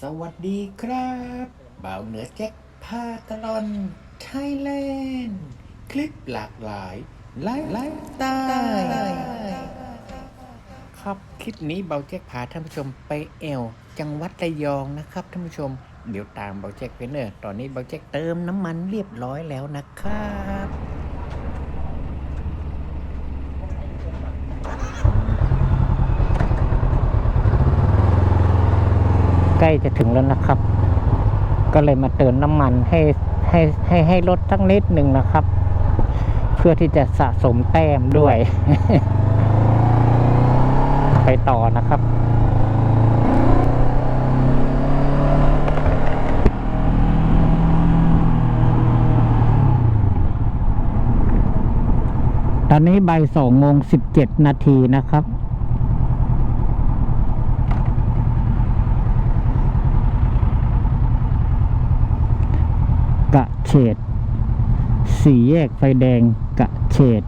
สวัสดีครับบ่าวเหนือแจ็คพาตลอนไทยแลนด์คลิปหลากหลายไลฟ์ไลฟ์สไตล์ครับคลิปนี้เบาแจ็คพาท่านผู้ชมไปแอว จังหวัดระยองนะครับท่านผู้ชม เดี๋ยวตามเบาแจ็คไปเนอะตอนนี้เบาแจ็คเติมน้ำมันเรียบร้อยแล้วนะครับ ใกล้จะถึงแล้วนะครับ ก็เลยมาเติมน้ำมันให้ให้ให้ให้ลดสักนิดหนึ่งนะครับ เพื่อที่จะสะสมแต้มด้วย ไปต่อนะครับตอนนี้ใบสองโมงสิบเจ็ดนาทีนะครับ กะ เฉดสี่แยกไฟแดงกะเฉด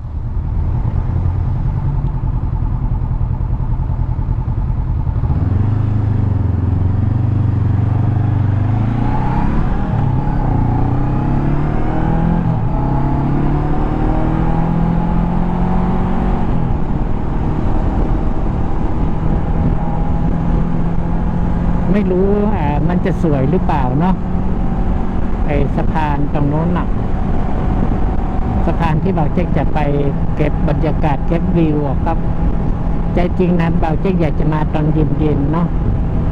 ไม่รู้อ่ามันจะสวยหรือเปล่าเนาะ สะพานตรงโน้นน่ะสะพานที่เบาเจ๊กจะไปเก็บบรรยากาศเก็บวิวอะครับ ใจจริงนะเบาเจ๊กอยากจะมาตอนเย็นๆเนาะ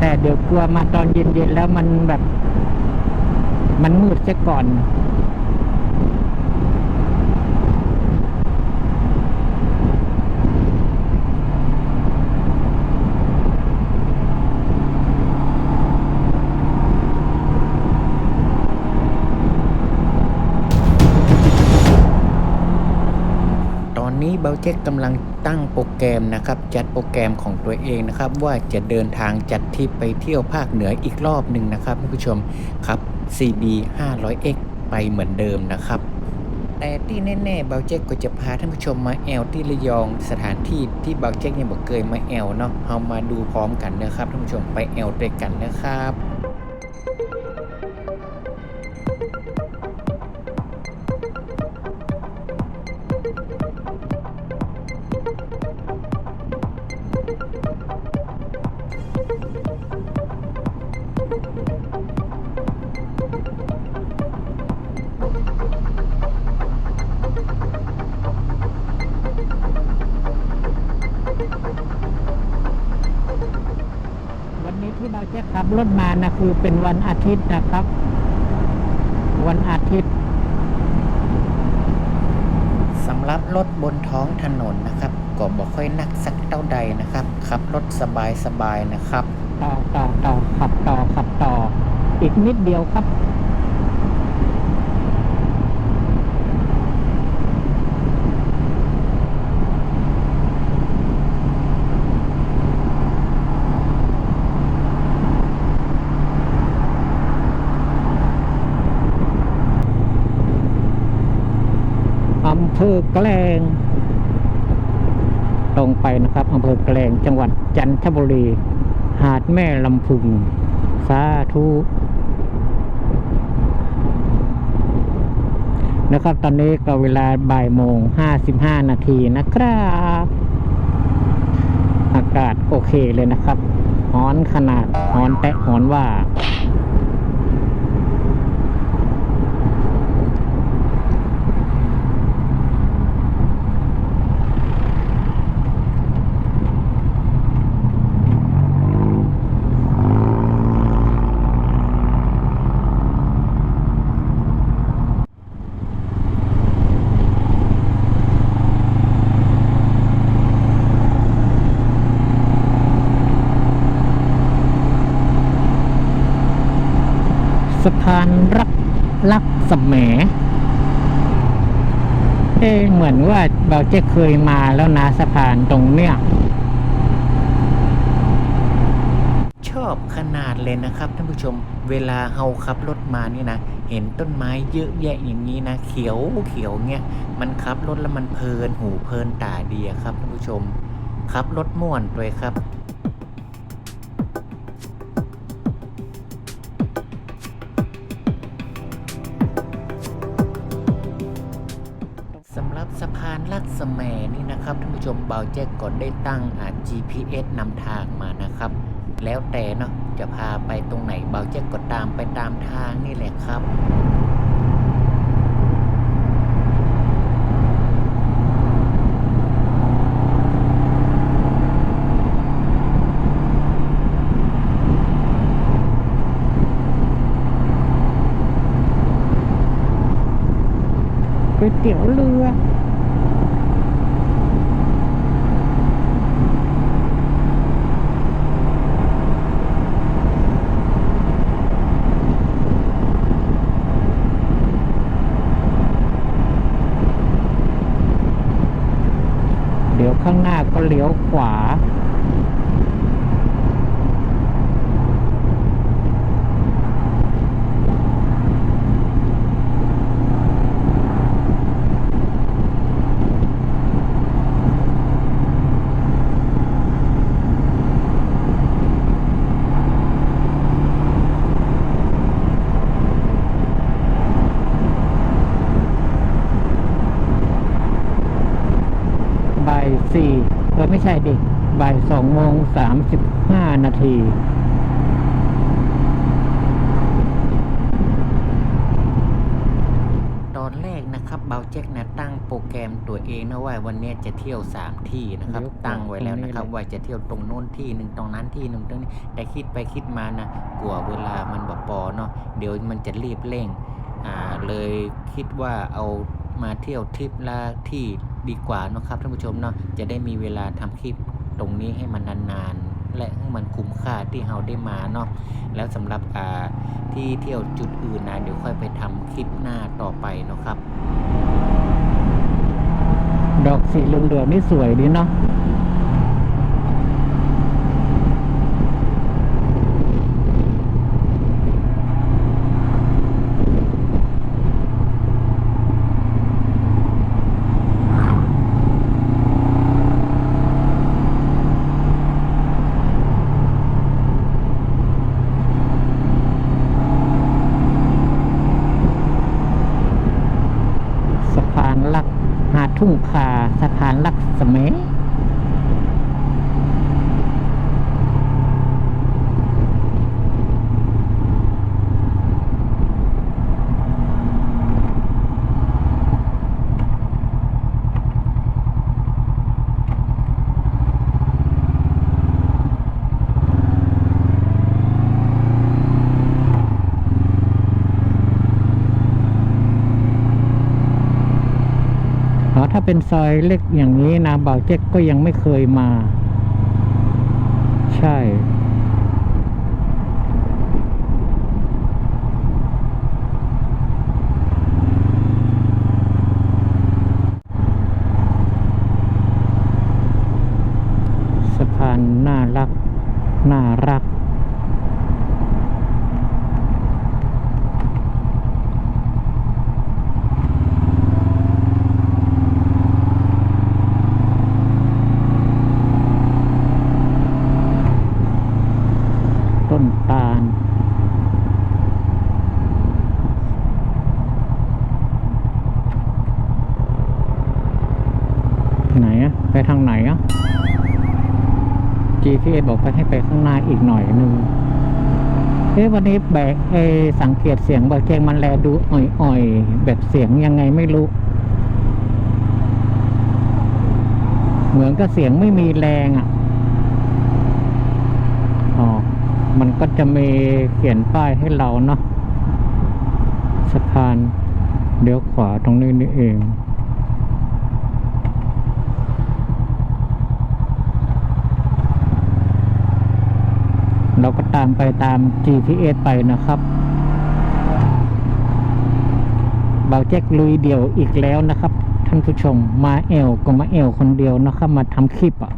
แต่เดี๋ยวกลัวมาตอนเย็นๆแล้วมันแบบ มันมืดซะก่อน เบลเจ็กกำลังตั้งโปรแกรมนะครับ จัดโปรแกรมของตัวเองนะครับ ว่าจะเดินทางจัดทริปไปเที่ยวภาคเหนืออีกรอบหนึ่งนะครับท่านผู้ชมครับ CB 500X ไปเหมือนเดิมนะครับแต่ที่แน่ๆเบลเจ็กก็จะพาท่านผู้ชมมาแอลที่ระยองสถานที่ที่เบลเจ็กยังบอกเคยมาแอลเนาะเอามาดูพร้อมกันนะครับท่านผู้ชมไปแอลด้วยกันนะครับ ที่เราจะขับรถมานะคือเป็นวันอาทิตย์นะครับ วันอาทิตย์สำหรับรถบนท้องถนนนะครับ ก็บ่ค่อยหนักสักเท่าใดนะครับ ขับรถสบายสบายๆนะครับ ต่อต่อต่อขับต่อขับต่อ อีกนิดเดียวครับ อำเภอแกลง ตรงไปนะครับอำเภอแกลง จังหวัดจันทบุรี หาดแม่ลำพึง สาธุนะครับ ตอนนี้ก็เวลาบ่ายโมงห้าสิบห้านาทีนะครับ อากาศโอเคเลยนะครับฮ้อนขนาดฮ้อนแตะฮ้อนว่า สะพานรักลัก สมแหมเอ๊เหมือนว่าเราจะเคยมาแล้วนะสะพานตรงเนี้ยชอบขนาดเลยนะครับท่านผู้ชมเวลาเฮาขับรถมานี่นะ เห็นต้นไม้เยอะแยะอย่างนี้นะ เขียวเขียวเงี้ยมันขับรถแล้วมันเพลินหูเพลินตาดีครับท่านผู้ชมขับรถม่วนด้วยครับ แมนี่นะครับท่านผู้ชมเบาแจ็คก็ได้ตั้งอ่า GPS นำทางมานะครับ แล้วแต่เนาะจะพาไปตรงไหนเบาแจ็คก็ตามไปตามทางนี่แหละครับก๋วยเตี๋ยวเรือ ข้างหน้าก็เลี้ยวขวา บ่ายสี่เออ ไม่ใช่ดิบ่ายสองโมงสามสิบห้านาทีตอนแรกนะครับเบาแจ็คนะตั้งโปรแกรมตัวเองนะว่าวันเนี้ยจะเที่ยว 3 ที่นะครับเดี๋ยวตั้งไว้แล้วนะครับตรงนี้เลยว่าจะเที่ยวตรงโน้นที่หนึ่งตรงนั้นที่หนึ่งตรงนี้แต่คิดไปคิดมานะกลัวเวลามันแบบปอเนาะเดี๋ยวมันจะรีบเร่งอ่าเลยคิดว่าเอามาเที่ยวทริปละที่ ดีกว่านะครับท่านผู้ชมเนาะจะได้มีเวลาทำคลิปตรงนี้ให้มันนานๆ และให้มันคุ้มค่าที่เราได้มาเนาะแล้วสำหรับอ่าที่เที่ยวจุดอื่นนะเดี๋ยวค่อยไปทำคลิปหน้าต่อไปนะครับ ดอกสีเหลืองๆนี่สวยดีเนาะพานลักหาด ทุ่งคาสะพานลักษมั เป็นซอยเล็กอย่างนี้นะบ่าวเจ๊กก็ยังไม่เคยมา ใช่ สะพานน่ารัก น่ารัก ต้นตาล ไหนอะไป ทางไหนอะ GPS บอกไปให้ไปข้างหน้าอีกหน่อยนึงเอ๊ะวันนี้แบกเอสังเกตเสียงบอร์เกงมันแลดูอ่อยๆ แบบเสียงยังไงไม่รู้ เหมือนกับเสียงไม่มีแรงอะ่ะอ๋อมันก็จะมีเขียนป้ายให้เราเนาะสะพานเดี๋ยวขวาตรงนี้นี่เอง เราก็ตามไปตาม GPS ไปนะครับเบาแจ็คลุยเดี่ยวอีกแล้วนะครับ ท่านผู้ชมมาแอลก็มาแอลคนเดียวนะครับมาทำคลิปอะ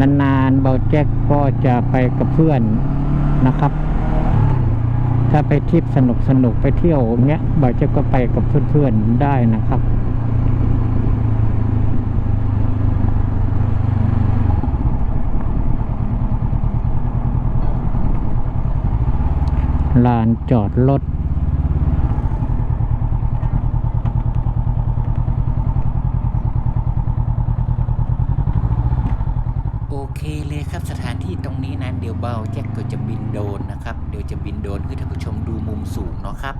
นานๆเบาแจ็คก็จะไปกับเพื่อนนะครับ ถ้าไปทริปสนุกสนุกๆไปเที่ยวเงี้ยเบาแจ็คก็ไปกับเพื่อนๆได้นะครับ ลานจอดรถโอเคเลยครับสถานที่ตรงนี้นะเดี๋ยวเบาแจ็คก็จะบินโดนนะครับ เดี๋ยวจะบินโดนคือท่านผู้ชมดูมุมสูงเนาะครับ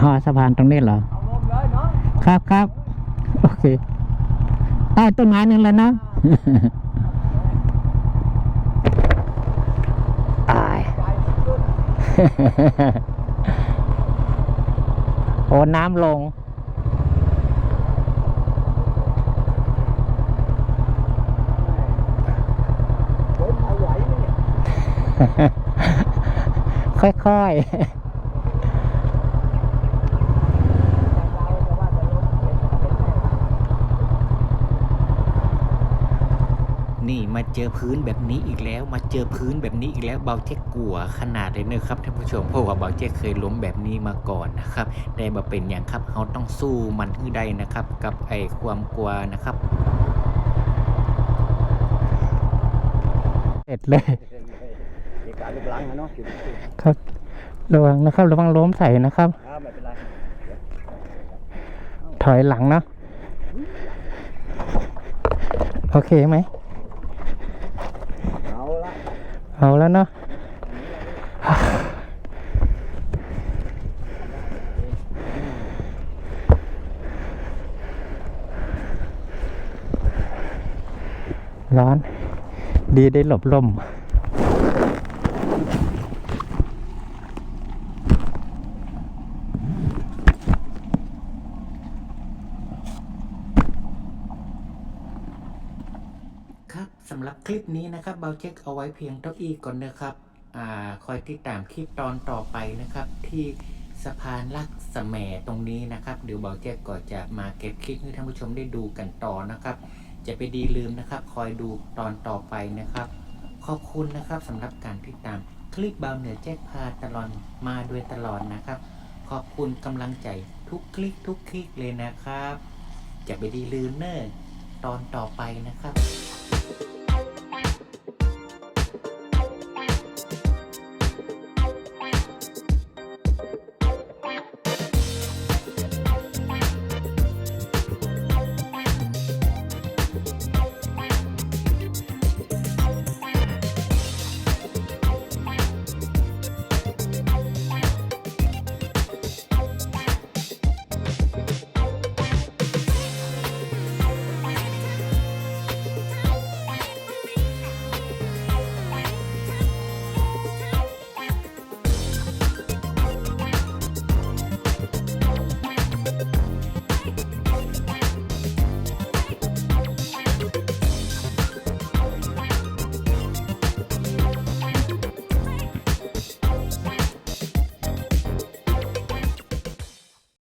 หอสะพานตรงนี้เหรอ ครับครับโอเคใต้ต้นไม้นึงแล้วนะ โอ้น้ำลง ค่อยๆ นี่มา เจอพื้นแบบนี้อีกแล้ว มาเจอพื้นแบบนี้อีกแล้วเบาแจ็คกลัวขนาดเลยเนอะครับท่านผู้ชมเพราะว่าเบาแจ็คเคยล้มแบบนี้มาก่อนนะครับแต่มาเป็นอย่างครับเขาต้องสู้มันให้ได้นะครับ กับไอ้ความกลัวนะครับเสร็จเลยเหตุการณ์รูปร่างนะเนาะอยู่ครับระวังนะครับระวังล้มใส่นะครับครับไม่เป็นไรถอยหลังเนอะโอเคไหม เอาละ เอาแล้วเนาะร้อน ดีได้หลบลม ครับสำหรับค ลิปนี้นะครับเบาเช็คเอาไว้เพียงเท่าอี้ก่อนนะครับอ่าคอยติดตามคลิปตอนต่อไปนะครับ ที่สะพานลักสแหมตรงนี้นะครับเดี๋ยวเบาเช็คก็จะมาเก็บคลิปให้ท่านผู้ชมได้ดูกันต่อนะครับ จะไปดีลืมนะครับ คอยดูตอนต่อไปนะครับ ขอบคุณนะครับสำหรับการติดตามคลิปเบาเหนือแจ็คพาตลอดมาโดยตลอดนะครับ ขอบคุณกำลังใจทุกคลิกทุกคลิกเลยนะครับ จะไปดีลืมเนอร์ตอนต่อไปนะครับ